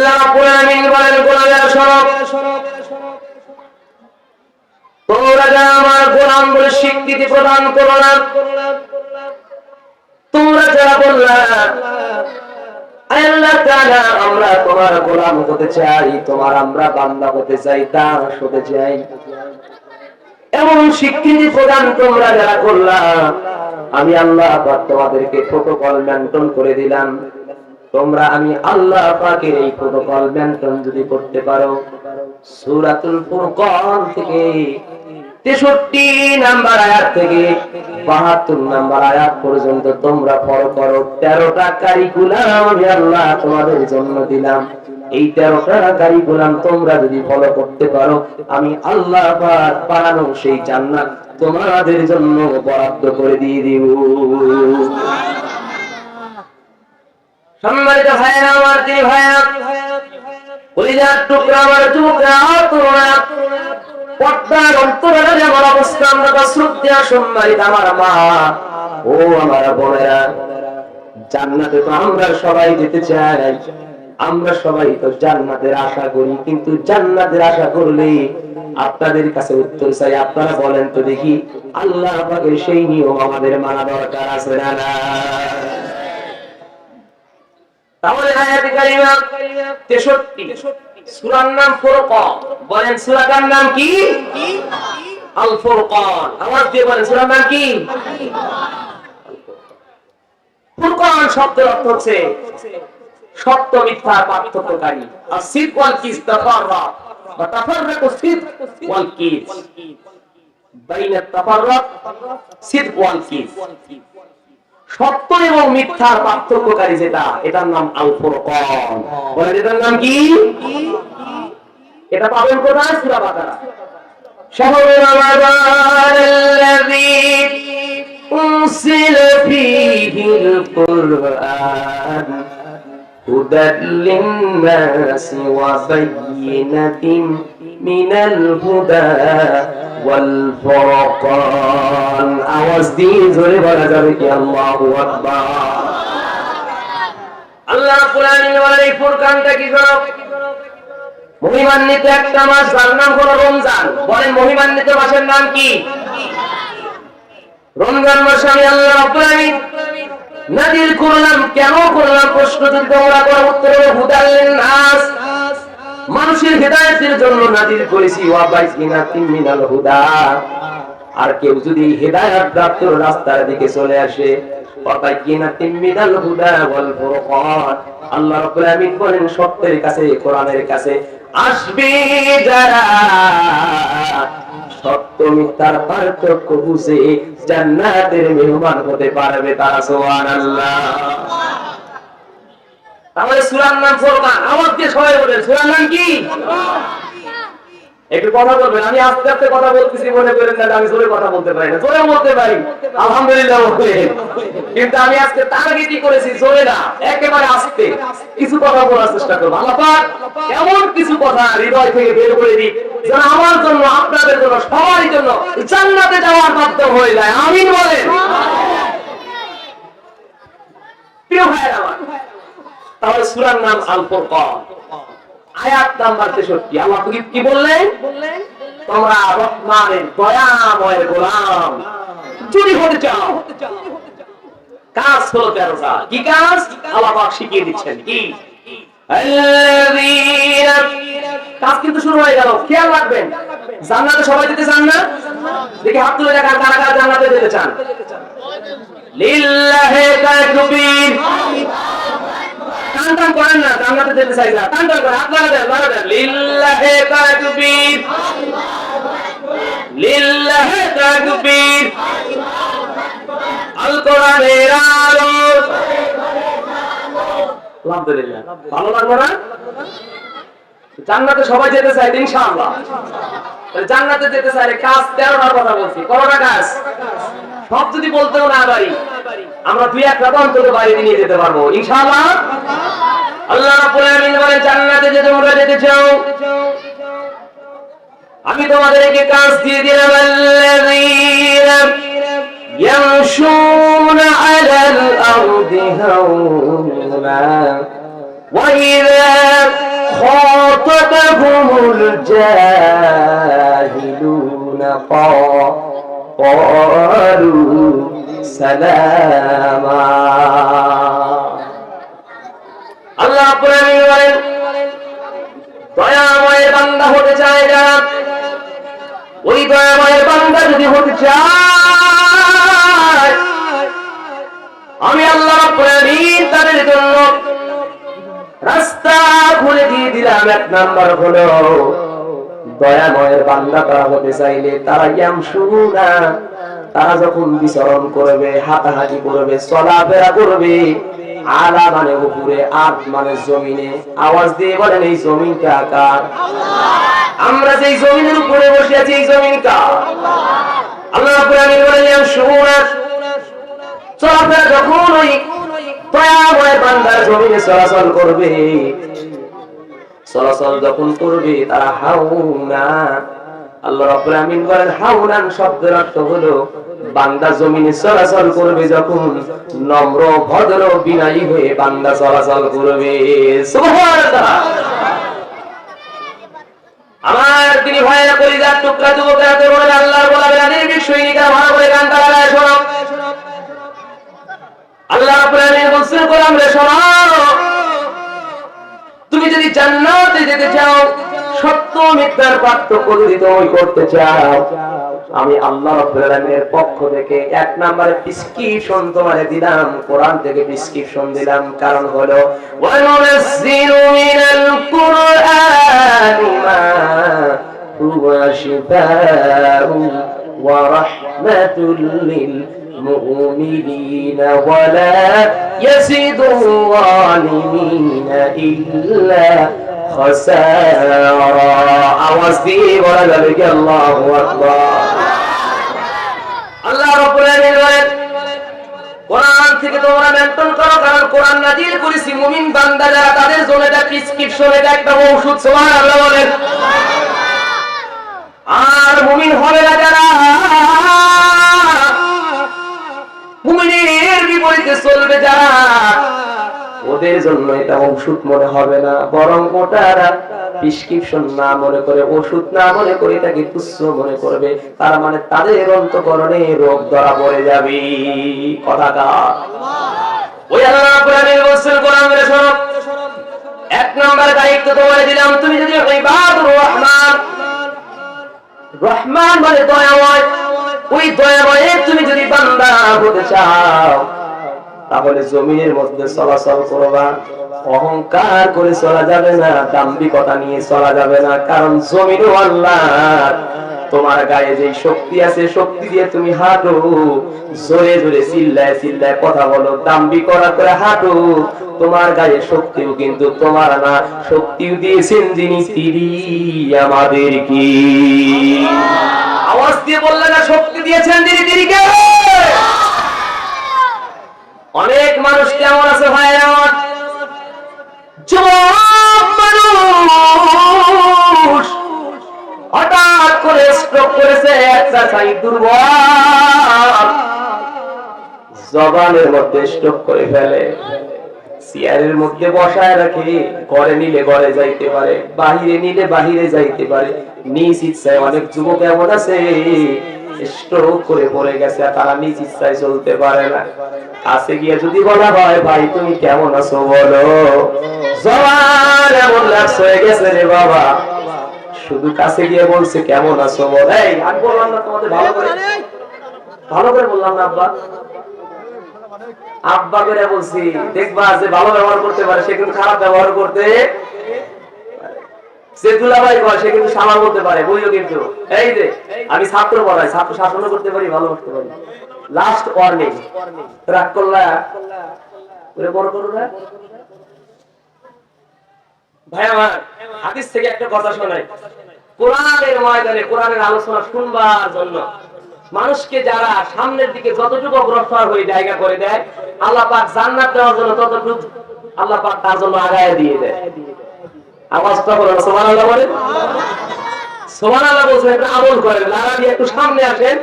আল্লাহ রাব্বুল বলেন, গোলামের সরব তোমরা যা আমার গোলাম বলে স্বীকৃতি প্রদান করো না, তোমরা যারা বললা আল্লাহ তাআলা, আমরা তোমার গোলাম হতে চাই, তোমার আমরা বান্দা হতে চাই, দাস হতে চাই। এমন স্বীকৃতি প্রদান তোমরা যারা করলা, আমি আল্লাহ তোমাদেরকে প্রোটোকল মেনটেন করে দিলাম। তোমরা আমি আল্লাহ পাকের এই প্রোটোকল মেনটেন যদি করতে পারো, সূরাতুল ফুরকান থেকে তেষট্টি নাম্বার আয়াত থেকে বাহাত্তর নাম্বার আয়াত পর্যন্ত তোমরা করো। তেরোটা কারিকুলাম আমি আল্লাহ তোমাদের জন্য দিলাম। এই তেরোটা তোমরা যদি ফলো করতে পারো, আমি আল্লাহ বানানো সেই জান্নাত তোমাদের জন্য বরাদ্দ করে দিয়ে দিব। সম্মানিত ভাইরা আমার তিনি ভাইরা কলিজার টুকরা, আমার টুকরা তোমরা পর্দার অন্তরালে যেমন অবস্থা, আমরা তা শ্রদ্ধা সম্মানিত আমার মা, ও আমার বোনেরা, জান্নাতে তো আমরা সবাই যেতে চাই, আমরা সবাই তো জান্নাতের আশা করি, কিন্তু জান্নাতের আশা করলে আপনাদের কাছে উত্তর চাই, আপনারা বলেন তো দেখি, আল্লাহ পাকের সেই নিয়ম আমাদের মানা দরকার আছে না তাহলে আয়াতে কারিমা 63 সূরার নাম ফুরকান। বলেন সূরাটার নাম কি? আল ফুরকান আওয়াজ দিয়ে বলেন, সূরার নাম কি? ফুরকান শব্দের অর্থ হচ্ছে সত্য মিথ্যার পার্থক্যকারী। আর সিদ ওয়াল কিস, তাফাররাক। বা তাফাররাকু সিদ ওয়াল কিস। বাইনা তাফাররাক, সিদ ওয়াল কিস। সত্য এবং মিথ্যার পার্থক্যকারী যেটা এটার নাম আল ফুরকান বলেন এটার নাম কি এটা পাবেন কোথায় সূরা বাকারা شهر رمضان الذي أنزل فيه القرآن هدى للناس وبينة من الهدى والفرقان আওয়াজ দিয়ে জোরে বলা যাবে কি আল্লাহু আকবার আল্লাহ রাব্বুল আলামিন বলেন এই ফুরকানটা কি করো মহিমান্বিত একটা মাস যার নাম হলো রমজান বলেন মহিমান্বিত মাসের নাম কি রমজান মাসে আমি আল্লাহ রাব্বুল আলামিন নাজিল করলাম কেন করলাম প্রশ্ন যদি তোমরা করো উত্তর হবে হুদাল্লিন নাস মানুষের হেদায়েতের জন্য নাজিল করেছি মিনাল হুদা। আর কেউ যদি হেদায়েত প্রাপ্ত রাস্তার দিকে চলে আসে মিনাল হুদা ওয়াল ফুরকান। আল্লাহ রাব্বুল আলামিন বলেন, সত্যের কাছে, কোরআনের কাছে আসবে যারা সত্য মিথ্যার পার্থক্য বুঝে জান্নাতের মেহমান হতে পারবে তারা, সুবহানাল্লাহ। তাহলে সূরার নাম ফুরকান আওয়াজ দিয়ে সবাই বলেন, সূরার নাম কি? একটু কথা বলবেন, আমি আস্তে আস্তে কথা বলতেছি, মনে করেন না আমি জোরে কথা বলতে পারি না। জোরে বলতে পারি, আলহামদুলিল্লাহ কিন্তু আমি আজকে টার্গেটই করেছি, জোরে না, একেবারে আস্তে। কিছু কথা বলার চেষ্টা করব। আল্লাহ পাক এমন কিছু কথা হৃদয় থেকে বের করে দিই যেন আমার জন্য, আপনাদের জন্য, সবার জন্য জান্নাতে যাওয়ার মাধ্যম হয়ে যায়। আমিন বলেন। প্রিয় ভাইয়ের আমার তাহলে সুরার নাম আল ফোরকন আয়াত নাম্বার তেষট্টি। আল্লাহ কি বললেন? তোমরা রহমানের দয়াময় গোলাম। চুরি হতে চাও। কাজ হলো কি কাজ? আল্লাহ শিখিয়ে দিচ্ছেন। কি? কাজ কিন্তু শুরু হয়ে গেল। খেয়াল রাখবেন। জান্নাতে সবাই যেতে চান না? দেখে হাত তুলে দেখা কারা কারা জান্নাতে যেতে চান। লিল্লাহে তাকবীর। টান করেন না জান্নাতে যেতে চাই না। টান টান করে হাত লাগা দেন লাগা দেন লিল্লাহি তাকবীর। লিল্লাহি তাকবীর আল কোরআনের না? জান্নাতে সবাই যেতে জান্নাতে যেতে চাইলে কাজ তেরোটার কথা বলছি। কতটা কাজ? সব যদি বলতেও না পারি। আমরা দুই একটা তো অন্তত বাড়িতে নিয়ে যেতে পারবো ইনশাআল্লাহ আল্লাহ রাব্বুল আলামিন বলেন জান্নাতে যে তোমরা যেতে চাও আমি তোমাদেরকে কাজ দিয়ে দিলাম আল্লাযীনা يمشون على الأرض هونا وإذا হুমুল জাহিলুনা ক্বালু আমি আল্লাহ তাদের জন্য রাস্তা খুলে দিয়ে দিলাম। এক নাম্বার হলো দয়াময়ের বান্দা তারা হতে চাইলে তারা ইয়াম শুরু না। তারা যখন বিচরণ করবে হাঁটাহাঁটি করবে চলাফেরা করবে আলা মানে উপরে আট মানে জমিনে আওয়াজ দিয়ে বলেন এই জমিনটা কার? আমরা যেই জমিনের উপরে বসে আছি এই জমিন কার? আল্লাহ! আলামিন বলেন না চলাফেরা যখন ওই দয়াময় বান্দার জমিনে চলাচল করবে চলাচল যখন করবে তারা হাউনা আল্লাহ আমিন ভালো করে শোনো। আল্লাহ রাব্বুল আলামিন বলছেন কোরআন রে শোনো। তুমি যদি জান্নাতে যেতে চাও সত্য মিথ্যার পার্থক্য যদি তুমি করতে চাও, আমি আল্লাহ রবের পক্ষ থেকে এক নাম্বারে প্রিসক্রিপশন তোমার দিলাম, কোরআন থেকে প্রিসক্রিপশন দিলাম। কারণ হলো ওয়ানুনাসসিলু মিনাল ইল্লা خسارا আওয়াজ দিয়ে বলা যাবে কি আল্লাহু আকবার আল্লাহ রাব্বুল আলামিন বলেন কোরআন থেকে তোমরা মেনটেন করো কারণ কোরআন নাজিল করেছি মুমিন বান্দা যারা তাদের জন্য এটা প্রেসক্রিপশন এটা একটা ঔষধ সুবহানাল্লাহ বলেন আর মুমিন হবে না যারা মুমিনের বিপরীতে চলবে যারা ওদের জন্য এটা ওষুধ মনে হবে না, বরং ওটারা প্রেসক্রিপশন না মনে করে, ওষুধ না মনে করে এটাকে তুচ্ছ মনে করবে। তার মানে তাদের অন্তকরণে রোগ ধরা পড়ে যাবে। শোনো। এক নম্বর দায়িত্ব তোমায় দিলাম, তুমি যদি রহমান রহমান মানে দয়াময়। ওই দয়াময় তুমি যদি বান্দা হতে চাও তাহলে জমিনের মধ্যে চলাচল করবা। অহংকার করে চলা যাবে না, দাম্ভিকতা নিয়ে চলা যাবে না, কারণ জমিনও আল্লাহ। তোমার গায়ে যে শক্তি আছে, শক্তি দিয়ে তুমি হাঁটো। জোরে জোরে চিল্লায় চিল্লায় কথা বলো দাম্বি করা করে হাঁটো। তোমার গায়ে শক্তিও কিন্তু তোমার না, শক্তিও দিয়েছেন যিনি, তিনি আমাদের কি? আওয়াজ দিয়ে বললে না, শক্তি দিয়েছেন যিনি, তিনি অনেক মানুষ কেমন আছে মানুষ হঠাৎ করে স্ট্রোক করেছে জবানের মধ্যে স্ট্রোক করে ফেলে। চেয়ারের মধ্যে বসায় রাখে, ঘরে নিলে ঘরে যাইতে পারে, বাহিরে নিলে বাহিরে যাইতে পারে। নিজ ইচ্ছায় অনেক যুবক এমন আছে। স্ট্রোক করে পড়ে গেছে তারা নিজ ইচ্ছায় চলতে পারে না। কাছে গিয়ে যদি বলা হয়, ভাই, তুমি কেমন আছো বলো? জবান এমন লাক্স হয়ে গেছে রে বাবা। শুধু কাছে গিয়ে বলছে, কেমন আছো বল? এই, আমি বললাম না তোমাদের ভালো করে। ভালো করে বললাম না, আব্বা। আব্বা করে বলছি, দেখবা যে ভালো ব্যবহার করতে পারে, সে কিন্তু খারাপ ব্যবহার করতে সে দুলাভাই কয়, সে কিন্তু সামাল করতে পারে বুঝলো কিন্তু। এই যে, আমি ছাত্র পড়াই ছাত্র শাসন করতে পারি, ভালো করতে পারি। লাস্ট ওয়ার্নিং রাগ করলা? বড় করো না। ভাই, আমার হাদিস থেকে একটা কথা শোনাই। কোরআনের ময়দানে, কোরআনের আলোচনা শুনবার জন্য মানুষকে যারা সামনের দিকে যতটুকু অগ্রসর হয়ে জায়গা করে দেয়, আল্লাহ পাক জান্নাত দেওয়ার জন্য ততটুকু আল্লাহ পাক তার জন্য আগায় দিয়ে দেয়। আওয়াজটা বলেন, সুবহানাল্লাহ বলেন। সুবহানাল্লাহ বলছেন একটা আমল করেন লাগা একটু সামনে আসেন,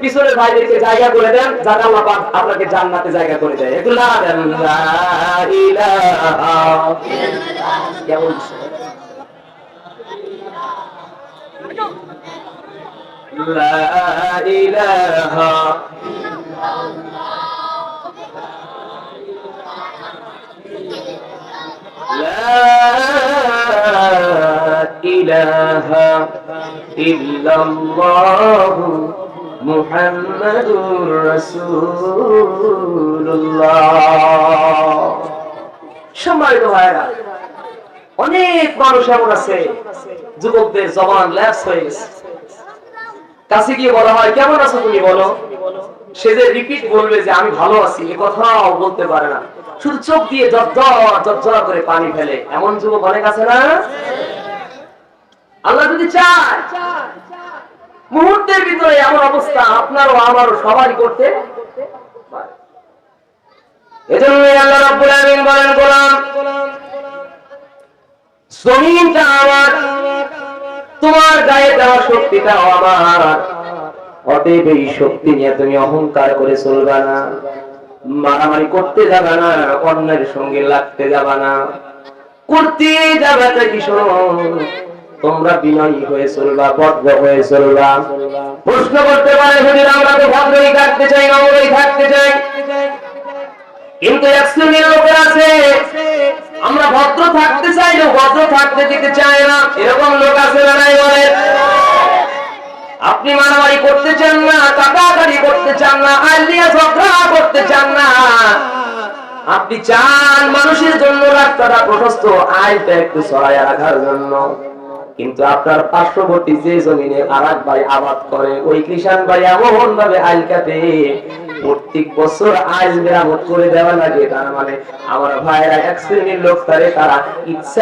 পিছনের ভাইদেরকে জায়গা করে দেন, যাতে আল্লাহ পাক আপনাকে জান্নাতে জায়গা করে দেয়। একটু দেন, লা ইলাহা কেমন لا إله إلا الله محمد رسول الله সম্মানিত ভাইরা অনেক মানুষ এমন আছে যুবকদের জবান ল্যাপস হয়ে গেছে কাছে গিয়ে বলা হয় কেমন আছো তুমি বলো সে যে রিপিট বলবে যে আমি ভালো আছি এ কথাও বলতে পারে না শুধু চোখ দিয়ে জর্জর জর্জর করে পানি ফেলে এমন যুবক অনেক আছে না আল্লাহ যদি চায়, মুহূর্তের ভিতরে এমন অবস্থা আপনারও আমারও সবাই করতে আল্লাহ বলেন, গোলাম, জমিনটা আমার, তোমার গায়ে দেওয়া আমার। অতএব এই শক্তি নিয়ে তুমি অহংকার করে চলবা না, মারামারি করতে যাবে না, অন্যের সঙ্গে লাগতে যাবে না, করতে যাবে কি শোনো? তোমরা বিনয়ী হয়ে চলবা, ভদ্র হয়ে চলবা। প্রশ্ন করতে পারে, হুজুর, আমরা তো ভদ্রই থাকতে চাই নম্রই থাকতে চাই। কিন্তু এক শ্রেণির লোকের আছে, আমরা ভদ্র থাকতে চাইলেও ভদ্র থাকতে দিতে চায় না। এরকম লোক আছে না নাই বলে? আপনি মারামারি করতে চান না, কাটাকাটি করতে চান না আলিয়া ঝগড়া করতে চান না। আপনি চান মানুষের জন্য রাস্তাটা প্রশস্ত আইলটা একটু সরাইয়া রাখার জন্য। কিন্তু আপনার পার্শ্ববর্তী যে জমিনে আর ভাই আবাদ করে, ওই কৃষাণ ভাই এমন ভাবে আইল কাটে প্রত্যেক বছর আইল মেরামত করে দেওয়া লাগে। তার মানে আমার ভাইরা এক শ্রেণির লোক তারা ইচ্ছা